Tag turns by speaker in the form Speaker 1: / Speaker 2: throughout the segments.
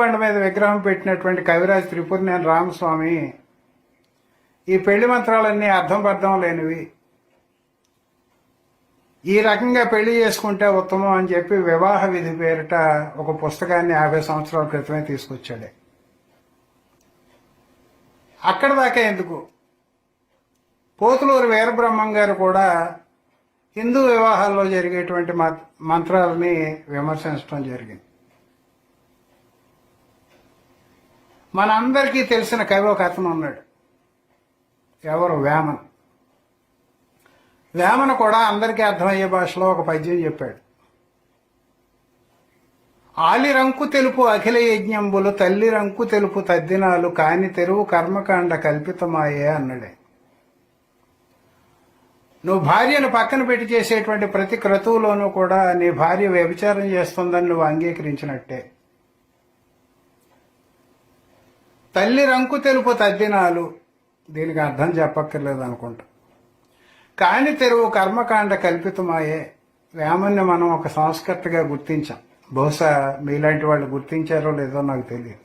Speaker 1: బండ మీద విగ్రహం పెట్టినటువంటి కవిరాజ్ త్రిపురనేని రామస్వామి ఈ పెళ్ళి మంత్రాలన్నీ అర్థం పర్థం లేనివి. ఈ రకంగా పెళ్ళి చేసుకుంటే ఉత్తమం అని చెప్పి వివాహ విధి పేరిట ఒక పుస్తకాన్ని యాభై సంవత్సరాల క్రితమే తీసుకొచ్చాడే. అక్కడ దాకా ఎందుకు? పోతులూరు వీరబ్రహ్మం గారు కూడా హిందూ వివాహాల్లో జరిగేటువంటి మంత్రాలని విమర్శించడం జరిగింది. మనందరికీ తెలిసిన కవి ఒక అతను ఉన్నాడు. ఎవరు? వేమన్. వేమన కూడా అందరికీ అర్థమయ్యే భాషలో ఒక పద్యం చెప్పాడు. ఆలి రంకు తెలుపు అఖిల యజ్ఞంబులు తల్లి రంకు తెలుపు తద్దినాలు కాని తెరువు కర్మకాండ కల్పితమాయే అన్నాడే. నువ్వు భార్యను పక్కన పెట్టి చేసేటువంటి ప్రతి క్రతువులోనూ కూడా నీ భార్య వ్యభిచారం చేస్తుందని నువ్వు అంగీకరించినట్టే. తల్లి రంకు తెలుపు తద్దినాలు. దీనికి అర్థం చెప్పక్కర్లేదు అనుకుంటా. కాని తెరువు కర్మకాండ కల్పితమాయే. వేమన్ని మనం ఒక సంస్కర్తగా గుర్తించాం. బహుశా మీలాంటి వాళ్ళు గుర్తించారో లేదో నాకు తెలియదు.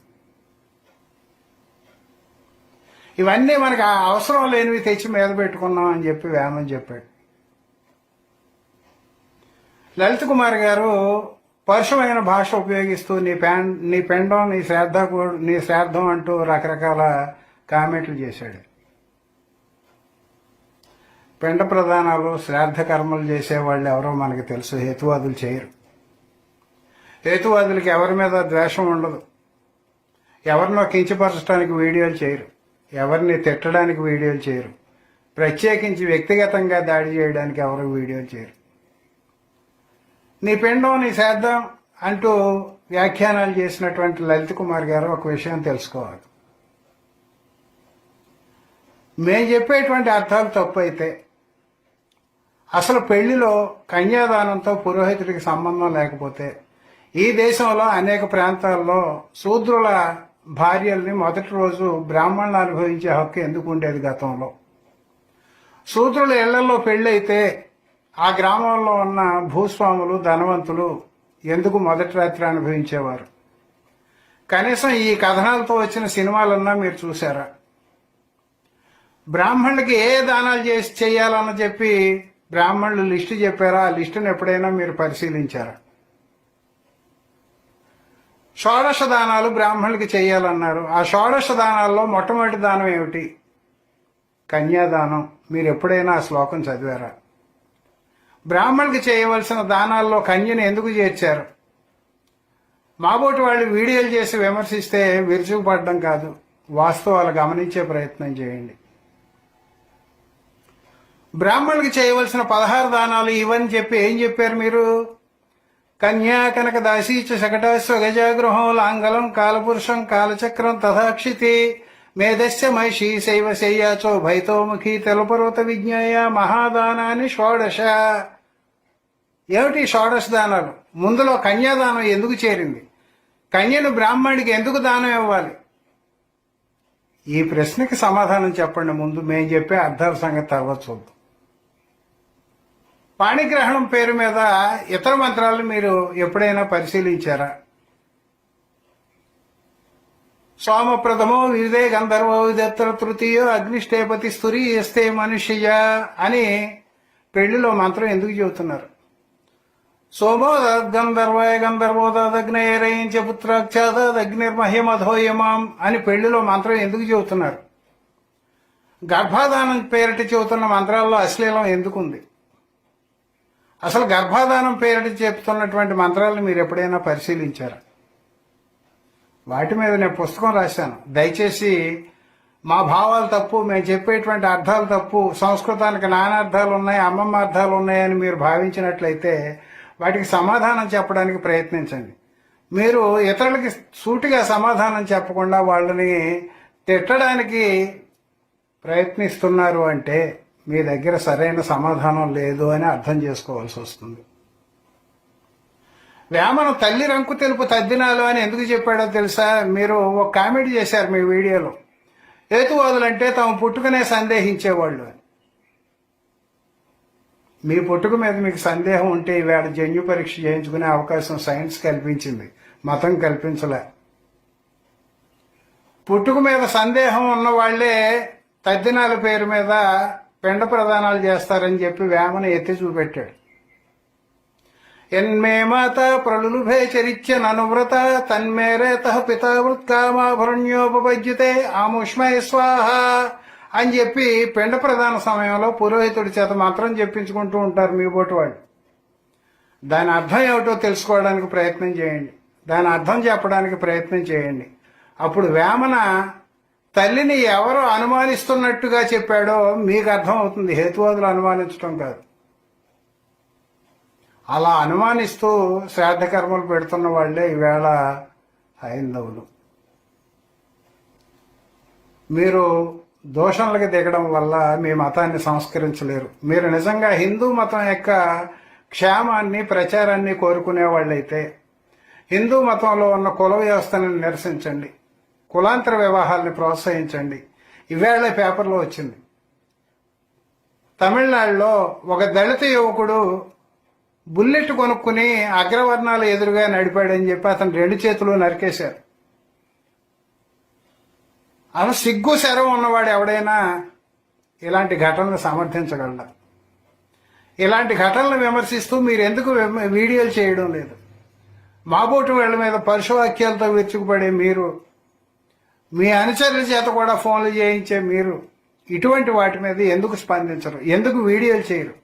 Speaker 1: ఇవన్నీ మనకు ఆ అవసరం లేనివి తెచ్చి మీద పెట్టుకున్నాం అని చెప్పి వేమని చెప్పాడు. లలిత్ కుమార్ గారు పరుషమైన భాష ఉపయోగిస్తూ నీ పెన్ నీ పెండం నీ శ్రద్ధ నీ శ్రాద్ధం అంటూ రకరకాల కామెంట్లు చేశాడు. పిండ ప్రధానాలు శ్రాద్ధ కర్మలు చేసేవాళ్ళు ఎవరో మనకి తెలుసు హేతువాదులు చేయరు. హేతువాదులకి ఎవరి మీద ద్వేషం ఉండదు. ఎవరినో కించపరచడానికి వీడియోలు చేయరు. ఎవరిని తిట్టడానికి వీడియోలు చేయరు. ప్రత్యేకించి వ్యక్తిగతంగా దాడి చేయడానికి ఎవరు వీడియోలు చేయరు. నీ పిండం నీ సేద్దాం అంటూ వ్యాఖ్యానాలు చేసినటువంటి లలిత్ కుమార్ గారు ఒక విషయం తెలుసుకోవాలి. మేము చెప్పేటువంటి అర్థాలు తప్పు అయితే అసలు పెళ్ళిలో కన్యాదానంతో పురోహితుడికి సంబంధం లేకపోతే ఈ దేశంలో అనేక ప్రాంతాల్లో శూద్రుల భార్యల్ని మొదటి రోజు బ్రాహ్మణులు అనుభవించే హక్కు ఎందుకు ఉండేది గతంలో? శూద్రుల ఇళ్ళలో పెళ్ళైతే ఆ గ్రామంలో ఉన్న భూస్వాములు ధనవంతులు ఎందుకు మొదటి రాత్రి అనుభవించేవారు? కనీసం ఈ కథనాలతో వచ్చిన సినిమాలన్నా మీరు చూసారా బ్రాహ్మణులకి ఏ దానాలు చేసి చేయాలని చెప్పి బ్రాహ్మణులు లిస్టు చెప్పారా? ఆ లిస్టును ఎప్పుడైనా మీరు పరిశీలించారా? షోడశ దానాలు బ్రాహ్మణులకి చేయాలన్నారు. ఆ షోడశ దానాల్లో మొట్టమొదటి దానం ఏమిటి? కన్యాదానం. మీరు ఎప్పుడైనా ఆ శ్లోకం చదివారా? బ్రాహ్మణుడికి చేయవలసిన దానాల్లో కన్యను ఎందుకు చేర్చారు? మాబోటి వాళ్ళు వీడియోలు చేసి విమర్శిస్తే విరుచుకుపడడం కాదు. వాస్తవాలు గమనించే ప్రయత్నం చేయండి. బ్రాహ్మణుడికి చేయవలసిన పదహారు దానాలు ఇవని చెప్పి ఏం చెప్పారు మీరు? కన్యా కనక దాసీచ శకటాశ్వ స్వగజాగృహం లాంగలం కాలపురుషం కాలచక్రం తథాక్షితి మేధస్య మహిషి శైవ శయ్యాచో భైతోముఖి తెలపర్వత విజ్ఞాయ మహాదానాన్ని షోడశ. ఏమిటి షోడశ దానాలు? ముందులో కన్యాదానం ఎందుకు చేరింది? కన్యను బ్రాహ్మణుడికి ఎందుకు దానం ఇవ్వాలి? ఈ ప్రశ్నకి సమాధానం చెప్పండి. ముందు మేము చెప్పే అర్థాల సంగతి తర్వాత చూద్దాం. పాణిగ్రహణం పేరు మీద ఇతర మంత్రాలు మీరు ఎప్పుడైనా పరిశీలించారా? సోమప్రథమో విదే గంధర్వో విదత్తర తృతీయో అగ్నిష్టేపతి స్థురి ఎస్తే మనుష్య అని పెళ్ళిలో మంత్రం ఎందుకు చెబుతున్నారు? సోమో గంధర్వాయ గంధర్వో దగ్నయరయించ పుత్రాక్షాదగ్నిర్మహ్యమధోయమాం అని పెళ్ళిలో మంత్రం ఎందుకు చెబుతున్నారు? గర్భాధానం పేరిట చెబుతున్న మంత్రాల్లో అశ్లీలం ఎందుకుంది? అసలు గర్భాధానం పేరిట చెబుతున్నటువంటి మంత్రాలను మీరు ఎప్పుడైనా పరిశీలించారా? వాటి మీద నేను పుస్తకం రాశాను. దయచేసి మా భావాలు తప్పు మేము చెప్పేటువంటి అర్థాలు తప్పు సంస్కృతానికి నానార్థాలు ఉన్నాయి అమ్మమ్మ అర్థాలు ఉన్నాయని మీరు భావించినట్లయితే వాటికి సమాధానం చెప్పడానికి ప్రయత్నించండి. మీరు ఇతరులకి సూటిగా సమాధానం చెప్పకుండా వాళ్ళని తిట్టడానికి ప్రయత్నిస్తున్నారు అంటే మీ దగ్గర సరైన సమాధానం లేదు అని అర్థం చేసుకోవాల్సి వస్తుంది. వేమన తల్లి రంకు తెలుపు తద్దినాలు అని ఎందుకు చెప్పాడో తెలుసా? మీరు ఒక కామెడీ చేశారు మీ వీడియోలో. హేతువాదులంటే తాము పుట్టుకనే సందేహించేవాళ్ళు అని. మీ పుట్టుక మీద మీకు సందేహం ఉంటే ఈవేళ జన్యు పరీక్ష చేయించుకునే అవకాశం సైన్స్ కల్పించింది. మతం కల్పించలే. పుట్టుక మీద సందేహం ఉన్న వాళ్ళే తద్దినాల పేరు మీద పిండ ప్రదానాలు చేస్తారని చెప్పి వేమన ఎత్తి చూపెట్టాడు. ఎన్మే మాత ప్రలుభే చరిత్య ననువ్రత తన్మేరేత పితావృత్కామాభరణ్యోపపద్యతే ఆముష్మయ స్వాహ అని చెప్పి పిండ ప్రధాన సమయంలో పురోహితుడి చేత మాత్రం చెప్పించుకుంటూ ఉంటారు మీ బోటి వాళ్ళు. దాని అర్థం ఏమిటో తెలుసుకోవడానికి ప్రయత్నం చేయండి. దాని అర్థం చెప్పడానికి ప్రయత్నం చేయండి. అప్పుడు వేమన తల్లిని ఎవరు అనుమానిస్తున్నట్టుగా చెప్పాడో మీకు అర్థం అవుతుంది హేతువాదులు అనుమానించడం కాదు. అలా అనుమానిస్తూ శ్రాద్ధ కర్మలు పెడుతున్న వాళ్ళే ఈవేళ హైందవులు. మీరు దోషణలకు దిగడం వల్ల మీ మతాన్ని సంస్కరించలేరు. మీరు నిజంగా హిందూ మతం యొక్క క్షేమాన్ని ప్రచారాన్ని కోరుకునే వాళ్ళైతే హిందూ మతంలో ఉన్న కుల వ్యవస్థను నిరసించండి. కులాంతర వివాహాల్ని ప్రోత్సహించండి. ఇవేళ పేపర్లో వచ్చింది. తమిళనాడులో ఒక దళిత యువకుడు బుల్లెట్ కొనుక్కుని అగ్రవర్ణాలు ఎదురుగా నడిపాడని చెప్పి అతను రెండు చేతులు నరికేశారు. అసలు సిగ్గు శరం ఉన్నవాడు ఎవడైనా ఇలాంటి ఘటనలు సమర్థించగలడు? ఇలాంటి ఘటనలు విమర్శిస్తూ మీరు ఎందుకు వీడియోలు చేయడం లేదు? మాబోటి వీళ్ళ మీద పరుశువాక్యాలతో విరుచుకుపడే మీరు మీ అనుచరుల చేత కూడా ఫోన్లు చేయించే మీరు ఇటువంటి వాటి మీద ఎందుకు స్పందించరు? ఎందుకు వీడియోలు చేయరు?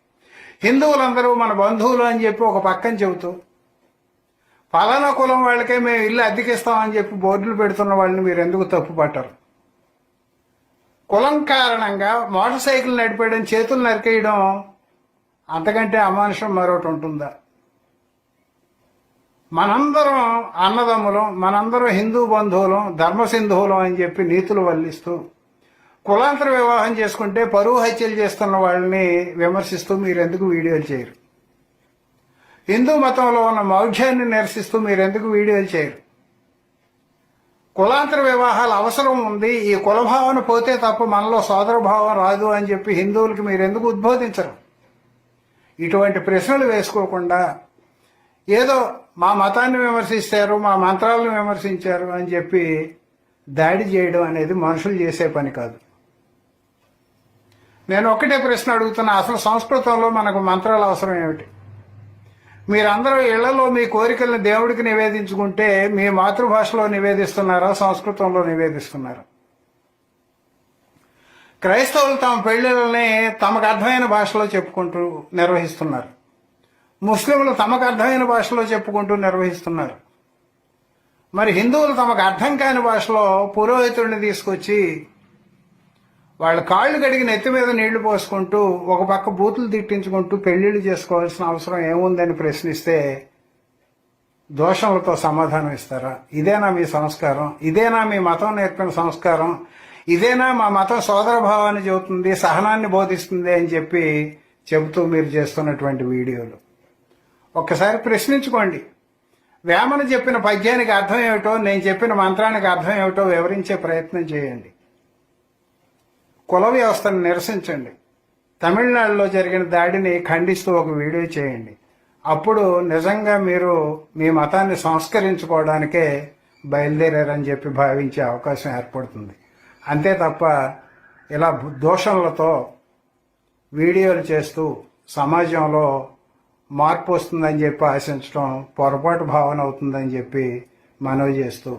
Speaker 1: హిందువులందరూ మన బంధువులు అని చెప్పి ఒక పక్కన చెబుతూ పలానా కులం వాళ్ళకే మేము ఇల్లు అద్దెకిస్తామని చెప్పి బోర్డులు పెడుతున్న వాళ్ళని మీరు ఎందుకు తప్పు పట్టరు? కులం కారణంగా మోటార్ సైకిల్ నడిపేయడం చేతులు నరికేయడం అంతకంటే అమానుషం మరొకటి ఉంటుందా? మనందరం అన్నదమ్ములం మనందరం హిందూ బంధువులం ధర్మసింధువులం అని చెప్పి నీతులు వల్లిస్తూ కులాంతర వివాహం చేసుకుంటే పరువు హత్యలు చేస్తున్న వాళ్ళని విమర్శిస్తూ మీరు ఎందుకు వీడియోలు చేయరు? హిందూ మతంలో ఉన్న మౌఢ్యాన్ని నిరసిస్తూ మీరు ఎందుకు వీడియోలు చేయరు? కులాంతర వివాహాలు అవసరం ఉంది ఈ కులభావన పోతే తప్ప మనలో సోదర భావం రాదు అని చెప్పి హిందువులకి మీరు ఎందుకు ఉద్బోధించరు? ఇటువంటి ప్రశ్నలు వేసుకోకుండా ఏదో మా మతాన్ని విమర్శిస్తారు మా మంత్రాలను విమర్శించారు అని చెప్పి దాడి చేయడం అనేది మనుషులు చేసే పని కాదు. నేను ఒకటే ప్రశ్న అడుగుతున్నా. అసలు సంస్కృతంలో మనకు మంత్రాలు అవసరం ఏమిటి? మీరందరూ ఇళ్ళలో మీ కోరికలను దేవుడికి నివేదించుకుంటే మీ మాతృభాషలో నివేదిస్తున్నారా సంస్కృతంలో నివేదిస్తున్నారా? క్రైస్తవులు తమ పెళ్ళిళ్ళని తమకు అర్థమైన భాషలో చెప్పుకుంటూ నిర్వహిస్తున్నారు. ముస్లింలు తమకు అర్థమైన భాషలో చెప్పుకుంటూ నిర్వహిస్తున్నారు. మరి హిందువులు తమకు అర్థం కాని భాషలో పురోహితుడిని తీసుకొచ్చి వాళ్ళ కాళ్ళు కడిగి నెత్తి మీద నీళ్ళు పోసుకుంటూ ఒక పక్క బూతులు తిట్టించుకుంటూ పెళ్ళిళ్ళు చేసుకోవాల్సిన అవసరం ఏముందని ప్రశ్నిస్తే దోషములతో సమాధానం ఇస్తారా? ఇదేనా మీ సంస్కారం? ఇదేనా మీ మతం నేర్పిన సంస్కారం? ఇదేనా మా మతం సోదర భావాన్ని చెబుతుంది సహనాన్ని బోధిస్తుంది అని చెప్పి చెబుతూ మీరు చేస్తున్నటువంటి వీడియోలు. ఒక్కసారి ప్రశ్నించుకోండి. వేమన చెప్పిన పద్యానికి అర్థం ఏమిటో నేను చెప్పిన మంత్రానికి అర్థం ఏమిటో వివరించే ప్రయత్నం చేయండి. కుల వ్యవస్థను నిరసించండి. తమిళనాడులో జరిగిన దాడిని ఖండిస్తూ ఒక వీడియో చేయండి. అప్పుడు నిజంగా మీరు మీ మతాన్ని సంస్కరించుకోవడానికే బయలుదేరారని చెప్పి భావించే అవకాశం ఏర్పడుతుంది. అంతే తప్ప ఇలా దోషణలతో వీడియోలు చేస్తూ సమాజంలో మార్పు వస్తుందని చెప్పి ఆశించడం పొరపాటు భావన అవుతుందని చెప్పి మనవి చేస్తూ